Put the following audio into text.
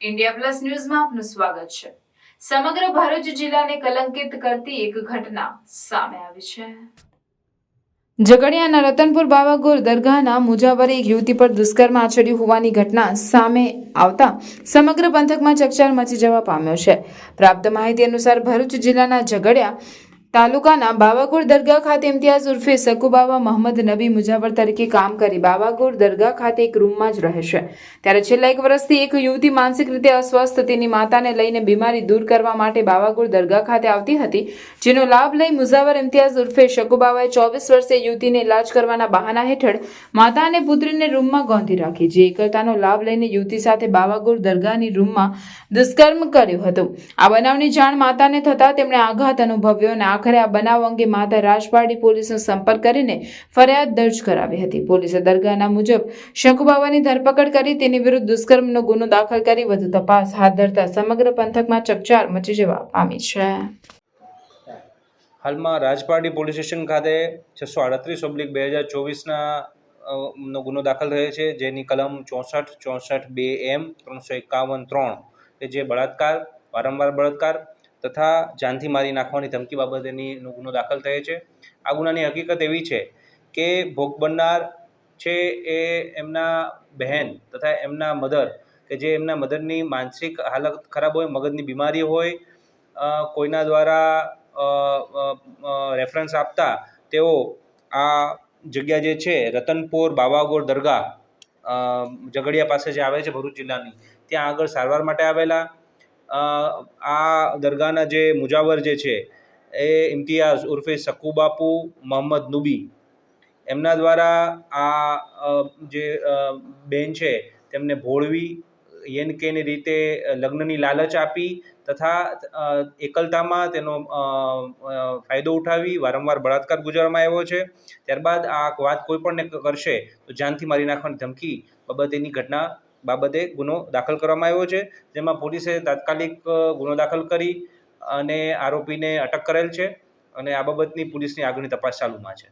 India plus ન્યૂઝમાં આપનું સ્વાગત છે. સમગ્ર ભરૂચ જિલ્લાને કલંકિત કરતી એક ઘટના સામે આવી છે. ઝઘડિયાના રતનપુર બાવાગોર દરગાહના મુજાવરે એક યુવતી પર દુષ્કર્મ આચર્યું હોવાની ઘટના સામે આવતા સમગ્ર પંથકમાં ચકચાર મચી જવા પામ્યો છે. પ્રાપ્ત માહિતી અનુસાર ભરૂચ જિલ્લાના ઝઘડિયા તાલુકાના બાવાગુર દરગાહ ખાતે ઇમ્તિયાઝ ઉર્ફે સકુબાવા મોહમ્મદ નબી મુજાવર તરીકે કામ કરી બાવાગુર દરગાહ ખાતે એક રૂમમાં જ રહે છે. ત્યારે છેલ્લા એક વર્ષથી એક યુવતી માનસિક રીતે અસ્વસ્થ, તેની માતાને લઈને બીમારી દૂર કરવા માટે બાવાગુર દરગાહ ખાતે આવતી હતી, જેનો લાભ લઈ મુઝાવર ઇમ્તિયાઝ ઉર્ફે શકુબાવાએ ચોવીસ વર્ષે યુવતીને ઇલાજ કરવાના બહાના હેઠળ માતા અને પુત્રીને રૂમમાં ગોંધી રાખી, જે એકલતાનો લાભ લઈને યુવતી સાથે બાવાગુર દરગાહની રૂમમાં દુષ્કર્મ કર્યો હતો. આ બનાવની જાણ માતાને થતાં તેમણે આઘાત અનુભવ્યો અને આખરે આ બનાવ અંગે માતા રાજપારડી પોલીસનો સંપર્ક કરીને ફરિયાદ દર્જ કરાવી હતી. પોલીસે દરગાહના મુજબ શંકુબાવાની ધરપકડ કરી તેની વિરુદ્ધ દુષ્કર્મનો ગુનો દાખલ કરી વધુ તપાસ હાથ ધરતા સમગ્ર પંથકમાં ચકચાર મચી જવા પામી છે. હાલમાં રાજપારડી પોલીસ સ્ટેશન ખાતે છસો આડત્રીસ ઓબ્લિક બે હજાર ચોવીસના નો ગુનો દાખલ થયો છે, જેની કલમ ચોસઠ ચોસઠ બે એમ ત્રણસો એકાવન ત્રણ, કે જે બળાત્કાર, વારંવાર બળાત્કાર તથા જાનથી મારી નાખવાની ધમકી બાબતેની ગુનો દાખલ થયો છે. આ ગુનાની હકીકત એવી છે કે ભોગ બનનાર છે એ એમના બહેન તથા એમના મધર કે જે એમના મધરની માનસિક હાલત ખરાબ હોય, મગજની બીમારી હોય કોઈના દ્વારા રેફરન્સ આપતા તેઓ આ જગ્યા જે છે, રતનપુર બાવાગોર દરગાહ ઝઘડિયા પાસે જે આવે છે ભરૂચ જિલ્લાની, ત્યાં આગળ સારવાર માટે આવેલા આ દરગાહના જે મુજાવર જે છે, એ ઇમ્તિયાઝ ઉર્ફે સકુબાપુ મોહમ્મદ નુબી. એમના દ્વારા આ જે બેન છે, તેમને ભોળવી, યેન કેની રીતે લગ્નની લાલચ આપી તથા એકલતામાં તેનો ફાયદો ઉઠાવી વારંવાર બળાત્કાર ગુજારવામાં આવ્યો છે. ત્યારબાદ આ વાત કોઈ પણને કરશે તો જાનથી મારી નાખવાની ધમકી બાબતેની ઘટના બાબતે ગુનો દાખલ કરવામાં આવ્યો છે, જેમાં પોલીસે તાત્કાલિક ગુનો દાખલ કરી અને આરોપીને અટક કરેલ છે અને આ બાબતની પોલીસની આગળની તપાસ ચાલુમાં છે.